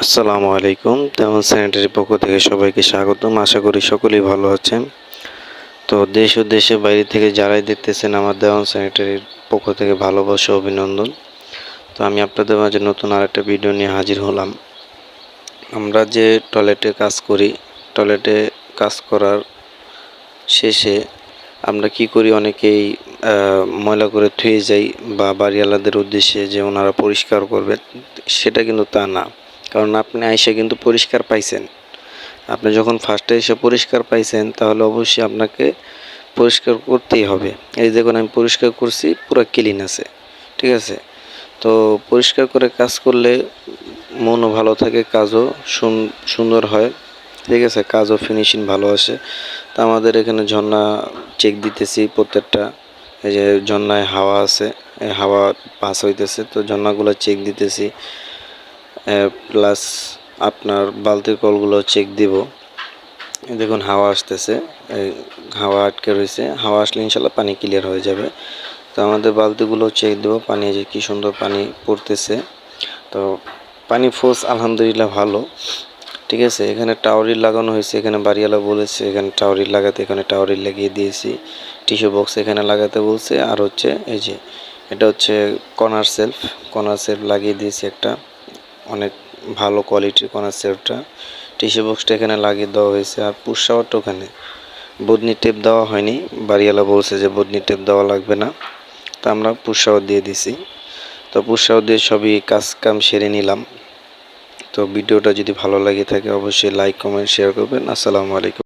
আসসালামু আলাইকুম। তেমন স্যানিটারি পক্ষ থেকে সবাইকে স্বাগতম। আশা করি সকলেই ভালো আছেন। তো দেশ ও দেশের বাইরে থেকে যারাই দেখতেছেন আমার দেওয়ান স্যানিটারির পক্ষ থেকে ভালোবাসা, অভিনন্দন। তো আমি আপনাদের মাঝে নতুন আরেকটা ভিডিও নিয়ে হাজির হলাম। আমরা যে টয়লেটে কাজ করি, টয়লেটে কাজ করার শেষে আমরা কি করি? অনেকেই ময়লা করে থুয়ে যাই বা বাড়িওয়ালাদের উদ্দেশ্যে যে ওনারা পরিষ্কার করবে সেটা কিন্তু তা না। কারণ আপনি আইসে কিন্তু পরিষ্কার পাইছেন। আপনি যখন ফার্স্টে এসে পরিষ্কার পাইছেন, তাহলে অবশ্যই আপনাকে পরিষ্কার করতেই হবে। এই দেখুন, আমি পরিষ্কার করছি, পুরো ক্লিন আছে, ঠিক আছে? তো পরিষ্কার করে কাজ করলে মনও ভালো থাকে, কাজও সুন্দর হয়, ঠিক আছে? কাজও ফিনিশিং ভালো আসে। তো আমাদের এখানে ঝর্ণা চেক দিতেছি প্রত্যেকটা। এই যে ঝর্ণায় হাওয়া আছে, এই হাওয়া পাস হইতেছে, তো ঝর্ণাগুলো চেক দিতেছি। প্লাস আপনার বালতির কলগুলো চেক দিব। দেখুন, হাওয়া আসতেছে। হাওয়া আটকে রয়েছে। হাওয়া আসলে ইনশাল্লাহ পানি ক্লিয়ার হয়ে যাবে। তো আমাদের বালতিগুলো চেক দেবো, পানি যে কি সুন্দর পানি পড়তেছে। তো পানি ফোর্স আলহামদুলিল্লাহ ভালো। ঠিক আছে, এখানে টাওয়ারি লাগানো হয়েছে, এখানে বাড়িওয়ালা বলেছে, এখানে টাওয়ারি লাগাতে, এখানে টাওয়ারি লাগিয়ে দিয়েছি। টিস্যু বক্স এখানে লাগাতে বলছে। আর হচ্ছে, এই যে, এটা হচ্ছে কর্নার সেলফ কর্নার সেলফ লাগিয়ে দিয়েছি একটা। অনেক ভালো কোয়ালিটির কর্নার সেলফটা টিস্যু বক্সটা এখানে লাগিয়ে দেওয়া হয়েছে আর পুশ শাওয়ারটা ওখানে। বদনি টেপ দেওয়া হয়নি, বাড়িওয়ালা বলছে যে বদনি টেপ দেওয়া লাগবে না। তো আমরা শাওয়ার দিয়ে দিছি। তো শাওয়ার দিয়ে সবই কাজ কাম সেরে নিলাম। তো ভিডিওটা যদি ভালো লাগে থাকে অবশ্যই লাইক কমেন্ট শেয়ার করবেন। আসসালামু আলাইকুম।